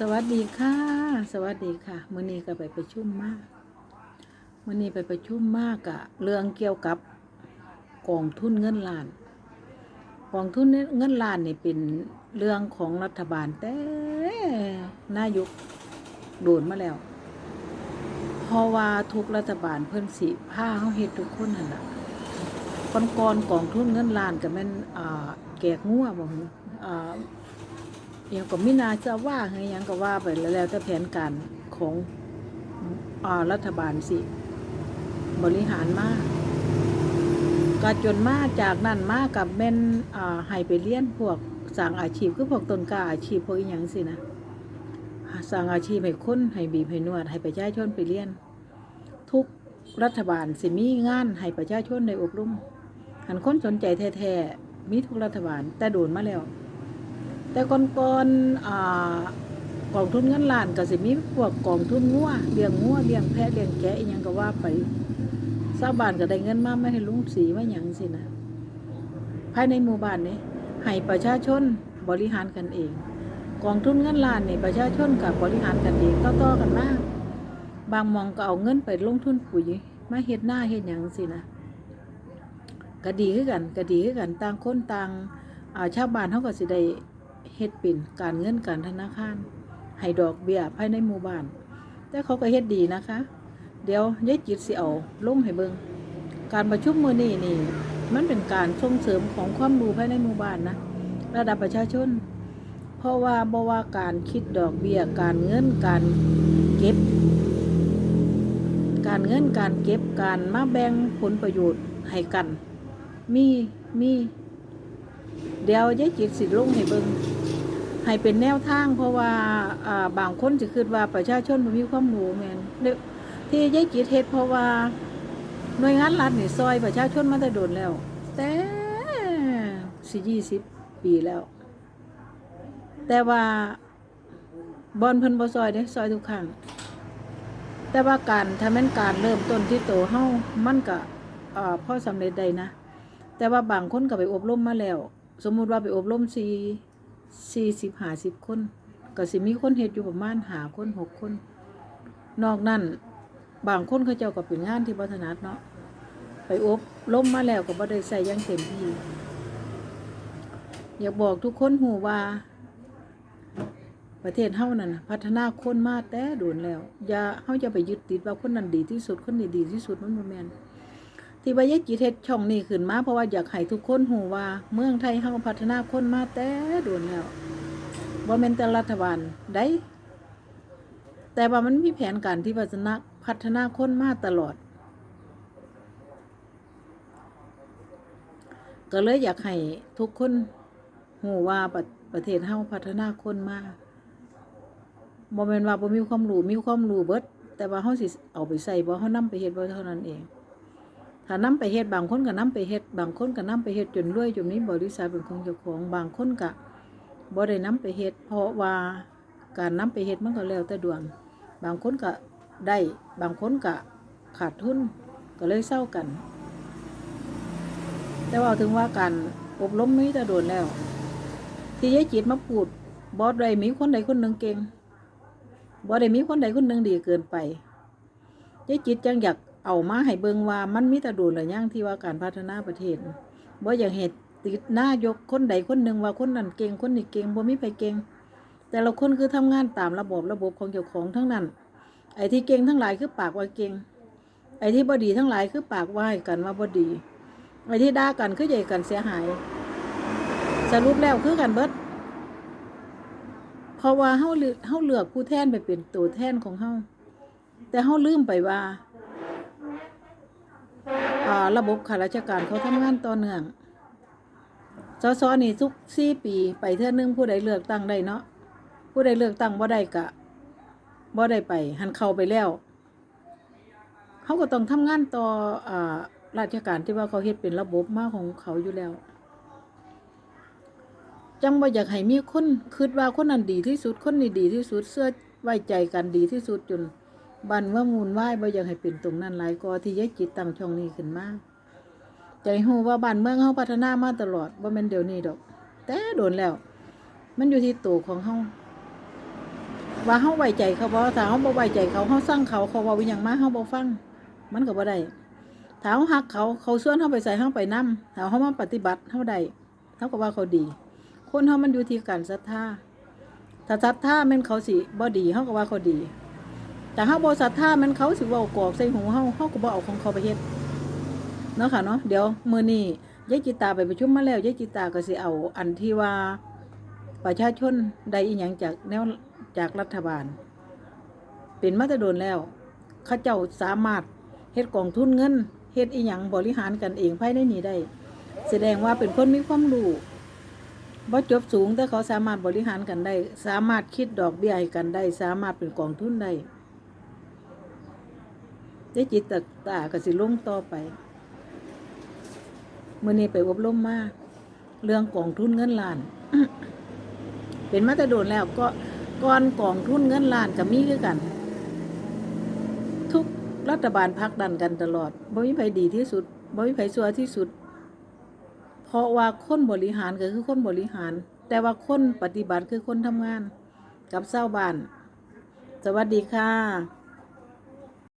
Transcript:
สวัสดีค่ะ สวัสดีค่ะมื้อนี้ก็ไปประชุมมากมื้อนี้ไปประชุมมากอะเรื่องเกี่ยวกับกองทุนเงินล้านกองทุนเงินล้านนี่เป็นเรื่องของรัฐบาลแต่นายกโดนมาแล้วเพราะว่าทุกรัฐบาลเพิ่นสิพาเฮาเฮ็ดทุกคนนั่นล่ะก่อนกอนๆกองทุนเงินล้านก็แม่นอ่าแกกงัวบ่ ฮึอ่าอหยังก็มินาจะว่าไงยังก็ว่าไปแล้วแล้วแต่แผนการของอรัฐบาลสิ บริหารมากก็จนมาจากนั้นมากับแม่นให้ไปเรียนพวกสั่งอาชีพคือพวกต้นกาอาชีพพวกอีหยังสินะสั่งอาชีพให้คนให้บีบให้นวด ให้ประชาชนไปเรียน ทุกรัฐบาลสิมีงานให้ประชาชนได้อบรมหันคนสนใจแท้ๆมีทุกรัฐบาลแต่โดนมาแล้ว แต่ก่อนๆอ่ากองทุนเงินล้านก็สิมีพวกกองทุนงัวเลี้ยงงัวเลี้ยงแพะเลี้ยงแกะอีหยังก็ว่าไปชาวบ้านก็ได้เงินมาไม่ให้ลุงสีไมาหยังสินะภายในหมู่บ้านนี้ให้ประชาชนบริหารกันเอง กองทุนเงินล้านนี่ประชาชนกับบริหารกันเองต่อๆกันมากบางมองก็เอาเงินไปลงทุนปุ๋ยมาเฮ็ดหน้าเฮ็ดหยังสินะก็ดีคือกันก็ดีคือกันต่างคนต่างชาวบ้านเขาก็สิได้ เฮ็ดเป็นการเงินการธนาคารให้ดอกเบี้ยภายในหมู่บ้าน แต่เขาก็เฮ็ดดีนะคะ เดี๋ยวยายจิตสิเอาลงให้เบิงการประชุมมื้อนี้นี่มันเป็นการส่งเสริมของความรู้ภายในหมู่บ้านนะระดับประชาชน เพราะว่าบ่ว่าการคิดดอกเบี้ยการเงินการเก็บ การเงินการเก็บการมาแบ่งผลประโยชน์ให้กัน มีมี เดี๋ยวยายจิตสิลงให้เบิงให้เป็นแนวทาง เพราะว่าอ่าบางคนจะคิดว่าประชาชนบ่มีความรู้แม่นเด้อที่ยายจิตเฮ็ดเพราะว่าหน่วยงานรัฐนี่ซอยประชาชนมาแต่โดนแล้ว แต่สิยี่สิบปีแล้ว แต่ว่าบอนเพิ่นบ่ซอยเด้ซอยทุกครั้งแต่ว่าการถ้าแม่นการเริ่มต้นที่โตเฮามันก็อ่าพอสำเร็จได้นะ แต่ว่าบางคนก็ไปอบรมมาแล้ว สมมุติว่าไปอบรมสี่สี่สิบห้าสิบคนก็สิมีคนเฮ็ดอยู่ประมาณหาคนหกคน นอกนั้นบางคนเขาเจ้าก็เป็นงานที่บัถนัดเนาะไปอบรมมาแล้วก็บ่ได้ใส่ยังเต็มที่อยากบอกทุกคนหูว่า ประเทศเฮานั่นพัฒนาคนมาแต่โดนแล้ว อย่าเฮาจะไปยึดติดว่าคนนั้นดีที่สุดคนนี้ดีที่สุดมันบ่แม่น ที่บายายจิตเฮ็ดช่องนี้ขึ้นมาเพราะว่าอยากให้ทุกคนหูว่า เมืองไทยเฮาพัฒนาคนมาแต่โดนแล้วบ่แม่นแต่รัฐบาลได้แต่ว่ามันมีแผนการที่พัฒนาพัฒนาคนมาตลอด ก็เลยอยากให้ทุกคนหูว่าประประเทศเฮาพัฒนาคนมาบ่แม่นว่าบ่มีความรู้มีความรู้เบิดแต่ว่าเฮาสิเอาไปใส่บ่เฮานำไปเฮ็ดบ่เท่านั้นเอง ถ้านำไปเฮ็ดบางคนก็นำไปเฮ็ดบางคนก็นำไปเฮ็ดจนรวยจนมีบริษัทเป็นของเจ้าของบางคนก็บ่ได้นำไปเฮ็ดเพราะว่าการนำไปเฮ็ดมันก็แล้วแต่ดวง บางคนก็ได้บางคนก็ขาดทุนก็เลยเศร้ากัน แต่ว่าถึงว่าการอบรมมีแต่โดนแล้ว ที่ยายจิตมาพูดบ่ได้มีคนใดคนหนึ่งเก่งบ่ได้มีคนใดคนหนึ่งดีเกินไปยายจิตจังอยาก เอามาให้เบิงว่ามันมีแต่ดนหรือยังที่ว่าการพัฒนาประเทศบ่อย่างเหตุติดหน้ายกคนใดคนหนึ่งว่าคนนั้นเก่งคนนี้เก่งบ่มีไปเก่ง แต่ละคนคือทำงานตามระบบระบบของเจ้าของทั้งนั้น ไอ้ที่เก่งทั้งหลายคือปากว่าเก่ง ไอ้ที่บ่ดีทั้งหลายคือปากว่าให้กันว่าบ่ดี ไอ้ที่ด่ากันคือใหญ่กันเสียหาย สรุปแล้วคือกันเบิดเพราะว่าเฮาเลือเฮาเลือกผู้แทนไปเป็นตัวแทนของเฮาแต่เฮาลืมไปว่า ระบบข้าราชการเขาทำงานต่อเนื่องสสนี่ทุกสี่ปีไปเท่านึงผู้ใดเลือกตั้งได้เนาะผู้ใดเลือกตั้งบ่ได้กะบ่ได้ไป หันเข้าไปแล้วเขาก็ต้องทำงานต่ออ่าราชการที่ว่าเขาเฮ็ดเป็นระบบมาของเขาอยู่แล้ว จังบ่อยากให้มีคนคิดว่าคนนั้นดีที่สุดคนนี้ดีที่สุดเสื้อไว้ใจกันดีที่สุดจน บันว่ามูลไหวบ่อยากให้เป็นตรงนั้นหลายกอที่ยายจิตตั้งช่องนี้ขึ้นมาใจฮู้ว่าบ้านเมืองเฮาพัฒนามาตลอดบ่แม่นเดี๋ยวนี้ดอก แต่โดนแล้ว มันอยู่ที่ตัวของเฮาว่าเฮาไว้ใจเขาบ่ถ้าเฮาบ่ไว้ใจเขาเฮาสั่งเขาเขาเว้าอีหยังมาเฮาบ่ฟัง มันก็บ่ได้ถ้าเฮาฮักเขาเขาชวนเฮาไปใส่เฮาไปนํถ้าเฮามาปฏิบัติเฮาได้เฮาก็ว่าเขาดี คนเฮามันอยู่ที่การศรัทธาถ้าศรัทธาแม่นเขาสิบ่ดีเฮาก็ว่าเขาดี แต่เฮาบ่ศรัทธาม่นเขาสิเว้ากอกใส่หูเฮาเฮาก็บ่เอาของเขาไปเฮ็ดเนาะค่ะเนาะเดี๋ยวมื้อนี้ยายจิตตาไปประชุมมาแล้วยายจิตตาก็สิเอาอันที่ว่าประชาชนได้อีหยังจากแนวจากรัฐบาล เป็นมาตรโดนแล้วเขาเจ้าสามารถเฮ็ดกองทุนเงินเฮ็ดอีหยังบริหารกันเองภายในนี้ได้ แสดงว่าเป็นคนมีความรู้บ่จบสูงแต่เขาสามารถบริหารกันได้ สามารถคิดดอกเบี้ยให้กันได้ สามารถเป็นกองทุนได้ ได้จิตตตาก็สิลงต่อไปมื้อนี้ไปอบรมมาเรื่องกองทุนเงินล้าน เป็นมาต่โดนแล้วก็ก่อนกองทุนเงินล้านก็มีคือกัน ทุกรัฐบาลพักดันกันตลอดบ่มีไผดีที่สุดบ่มีไผซัวที่สุด เพราะว่าคนบริหารก็คือคนบริหาร แต่ว่าคนปฏิบัติคือคนทำงาน กับเศร้าบ้าน สวัสดีค่ะ